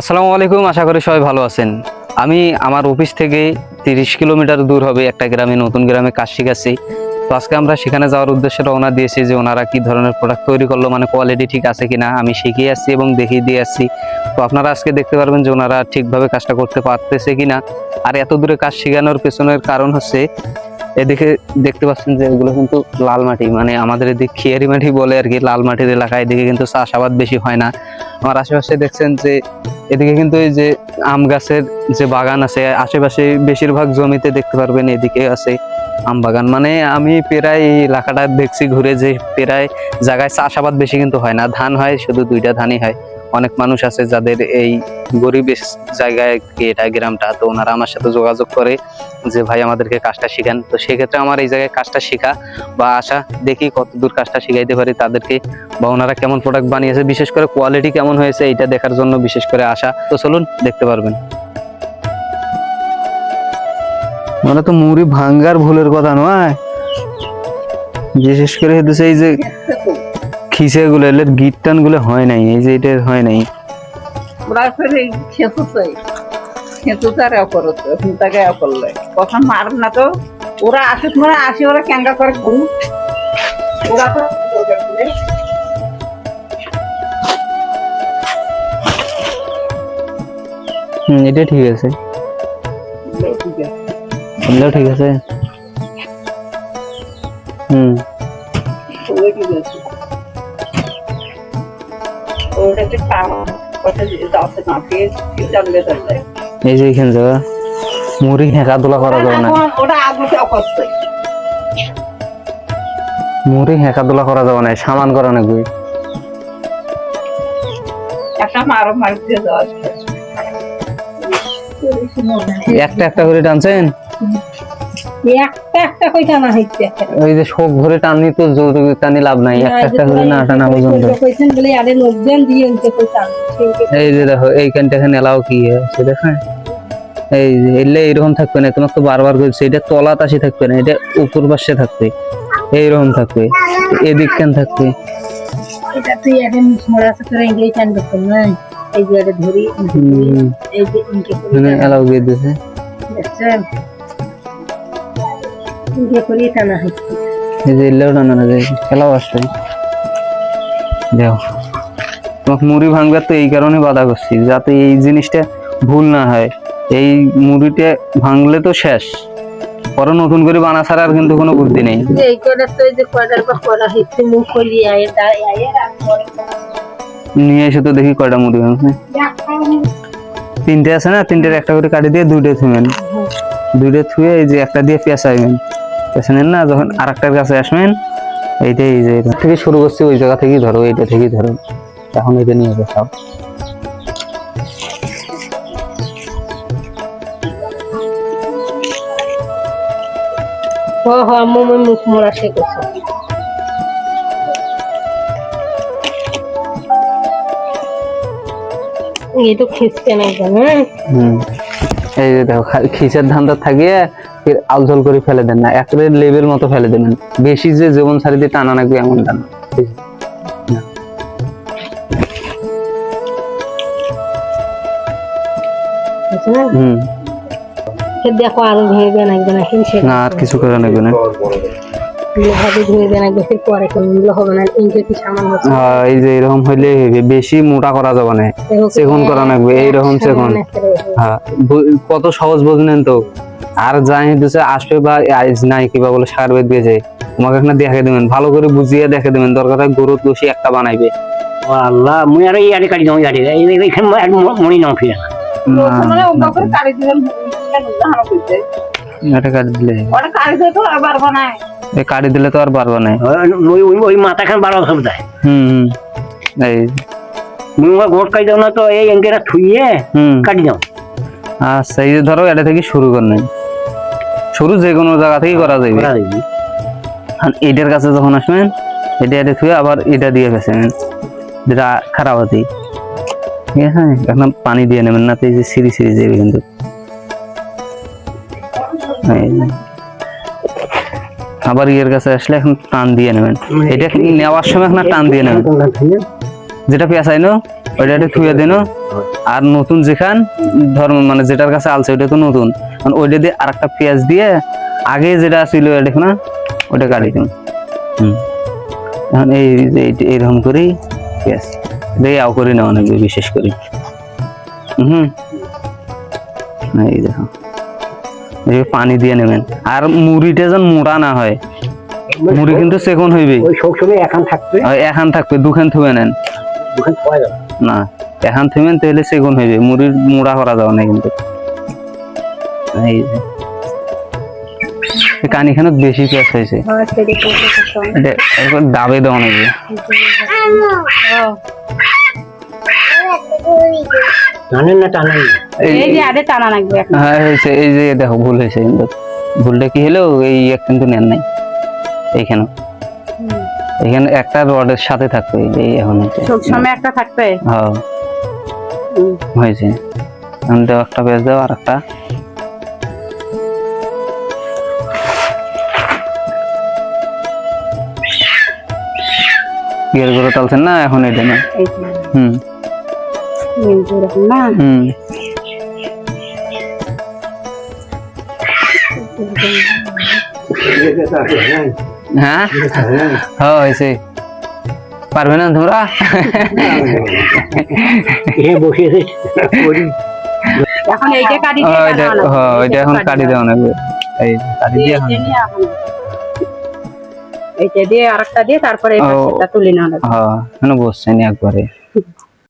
আসসালামু আলাইকুম, আশা করি সবাই ভালো আছেন। আমি আমার অফিস থেকে তিরিশ কিলোমিটার দূর হবে একটা গ্রামে, নতুন গ্রামে কাজ শিখাচ্ছি তো আজকে আমরা সেখানে যাওয়ার উদ্দেশ্যে রওনা দিয়েছি যে ওনারা কি ধরনের প্রোডাক্ট তৈরি করল মানে কোয়ালিটি ঠিক আছে কিনা, আমি শিখিয়ে আসছি এবং দেখিয়ে দিয়ে আসছি। তো আপনারা আজকে দেখতে পারবেন যে ওনারা ঠিকভাবে কাজটা করতে পারতেছে কিনা। আর এত দূরে কাজ শেখানোর পেছনের কারণ হচ্ছে, এদিকে দেখতে পাচ্ছেন যে এগুলো কিন্তু লাল মাটি মানে আমাদের এদিকে খিয়ারি মাটি বলে আর কি, লাল মাটির এলাকায় এদিকে কিন্তু চাষাবাদ বেশি হয় না। আমার আশেপাশে দেখছেন যে এদিকে কিন্তু এই যে আম গাছের যে বাগান আছে, আশেপাশে বেশিরভাগ জমিতে দেখতে পারবেন এদিকে আছে আম বাগান। মানে আমি প্রায় এই এলাকাটা দেখছি ঘুরে যে প্রায় জায়গায় চাষাবাদ বেশি কিন্তু হয় না। ধান হয়, শুধু দুইটা ধানই হয়। অনেক মানুষ আছে যাদের এই গরিব জায়গায় এটা গ্রামটা, তো ওনারা আমার সাথে যোগাযোগ করে যে, ভাই, আমাদেরকে কাজটা শিখান। তো সেক্ষেত্রে আমার এই জায়গায় কাজটা শেখা বা আসা দেখি কত দূর কাজটা শিখাইতে পারি তাদেরকে বা ওনারা কেমন প্রোডাক্ট বানিয়েছে, বিশেষ করে কোয়ালিটি কেমন হয়েছে এটা দেখার জন্য বিশেষ করে আসা তো চলুন, দেখতে পারবেন। মানে তো মুড়ি ভাঙ্গার ভুলের কথা নয়। বিশেষ করে হচ্ছে এই যে খিসে গুলো এলে গিট টানগুলো হয় নাই এই যে এটা হয় নাই। ওরা তাকে মার না তো ওরা আসুক মানে আসি ওরা ক্যাঙ্গা করে ঘুম। ওরা তো হুম এটা ঠিক আছে। ঠিক আছে। ওটাকে এই যে এখানে জায়গা মুড়ি হেঁকা দোলা করা যাবে না। মুড়ি হেঁকা দোলা করা যাবে না সামান করা নাকি? যাওয়া একটা একটা করে টানছেন? একটা একটা কই টানা হইছে ওই যে শোক ভরে টাননি তো জোর টানি লাভ নাই। একটা একটা করে না টানা পর্যন্ত। কইছেন বলে আরে লোকজন দিয়ে উনকে কই টান এই যে দেখো এইখানটা এখানে এলাও কি আছে দেখেন এই এলে এইরকম থাকবে না তোমার তো বারবার করছে এটা তলাত আসি থাকবে না এটা উপর পাশে থাকবে। এইরকম থাকবে এদিক কেন থাকবে? এটা তুই এখন মোড়া আছে করে ইংরেজি টান করতে না? এই যে ধরি এই যে ইনকে করি এলাও গিয়ে দিয়েছে দেখছেন? ইনকে করি টানা হইছে এই যে এলেও টানা না খেলাও আসবে দেখো তোমাকে মুড়ি ভাঙবার তো এই কারণে বাধা করছি যাতে এই জিনিসটা ভুল না হয়। এই মুড়িটা ভাঙলে তো শেষ। পরে নতুন করে বানা ছাড়া আর কিন্তু কোনো বুদ্ধি নেই। এই কয়টা তো যে কয়টার পর কয়টা হইছে মুখ কলি আয় দাঁড়ায় আয় নিয়ে এসে তো দেখি কয়টা মুড়ি ভাঙছে। তিনটে আছে না তিনটের একটা করে কাটি দিয়ে দুইটা থুবেন দুইটা থুয়ে এই যে একটা দিয়ে পেঁচাইবেন। পেছানেন না যখন আর একটার কাছে আসবেন এইটাই যে থেকে শুরু করছি ওই জায়গা থেকেই ধরো এইটা থেকেই ধরো। এখন এটা নিয়ে পেছাও হ হ আম্মু মুখ মোড়া তো খিচতে নাই কেন হুম। এই যে দেখো খালি খিচের ধানটা থাকিয়ে ফির আলঝল করে ফেলে দেন না একটা লেবেল মতো ফেলে দেবেন। বেশি যে জীবন সারি দিয়ে টানা নাকবে এমন ধান হুম। দেখো আরও ভেঙে দেন একজন না আর কিছু করে নেবে না। ভাবে ধুয়ে দেন একজন পরে কোনগুলো হবে না ইনকে কি সামান হচ্ছে হ্যাঁ, এই যে এরকম হইলে বেশি মোটা করা যাবে না সেগুন করা লাগবে এইরকম সেগুন হ্যাঁ কত সহজ বুঝলেন তো আর যাই দিছে আসবে বা নাই কিবা বলে সার বেদ দিয়েছে তোমাকে একটা দেখে দেবেন ভালো করে বুঝিয়ে দেখে দেবেন দরকার হয় গরুর দোষী একটা বানাইবে আল্লাহ মুই আর এই আরে কাটি যাও আরে এইখানে মনি নাও ফিরে মানে ওগুলো করে কাড়ি দিলেন এটা কাটি দিলে ওটা তো আর পারব না এই কাটি দিলে তো আর পারবা না। ওই ওই ওই মাথা খান বারো সব দেয় হুম এই। ওই গোট কাটি দাও না তো এই এঙ্কেরা থুইয়ে কাটি দাও। আচ্ছা এই যে ধরো এটা থেকে শুরু করেন শুরু যে কোনো জায়গা থেকে করা যাবে আর এটার কাছে যখন আসবেন এটা এটা থুয়ে আবার এটা দিয়ে গেছেন যেটা খারাপ হতে ঠিক আছে? এখন পানি দিয়ে নেবেন না তো এই যে সিঁড়ি সিঁড়ি যাবে কিন্তু। আবার ইয়ের কাছে আসলে এখন টান দিয়ে নেবেন। এটা নেওয়ার সময় এখন টান দিয়ে নেবেন? যেটা পেঁচাইনো ওইটা একটু থুয়ে দিন আর নতুন যেখান ধর মানে যেটার কাছে আলছে, ওইটা তো নতুন। মানে ওইটা দিয়ে আর একটা পেঁয়াজ দিয়ে আগে যেটা ছিল দেখো না ওটা কাটি দিন। এখন এই এইরকম করেই পেঁয়াজ। দিয়ে আও করি বিশেষ করে। হুম। এই দেখো। এই পানি দিয়ে নেবেন। আর মুড়িটা যেন মোড়া না হয়। মুড়ি কিন্তু সেকন হইবে ওই সবসময় এখান থাকবে? এখান থাকবে দুখান থুবে নেন। না এখান থেমেন তাহলে সেগুন হইবে। মুড়ির মোড়া করা যাবে না কিন্তু। এই যে। এই কানিখানত বেশি পেঁয়াজ হয়েছে। একবার দাবে দেওয়া নাকি? টানেন না টানেন না। এই এই যে আরে টানা লাগবে এখন। হ্যাঁ হয়েছে এই যে দেখো ভুল হয়েছে কিন্তু। ভুলটা কি হলো? এই এক কিন্তু নেন নাই। এইখানে এখানে একটা রডের সাথে থাকবে এই এখন হয়েছে। সব সময় একটা থাকবে? হ্যাঁ। হয়েছে। দাও একটা পেঁয়াজ দাও আর একটা। না? এখন এটা না হুম। এরকম না। হুম। হ্যাঁ? হ্যাঁ হয়েছে। পারবে না তোমরা? এখন এই যে কাটি হ্যাঁ, ওইটা হ্যাঁ লাগবে। ওইটা এই যে এখন কাটি দেওয়া লাগবে এই কাটি দিয়ে এইটা দিয়ে আরেকটা দিয়ে তারপরে তুলে নেওয়া হ্যাঁ এখন একবারে।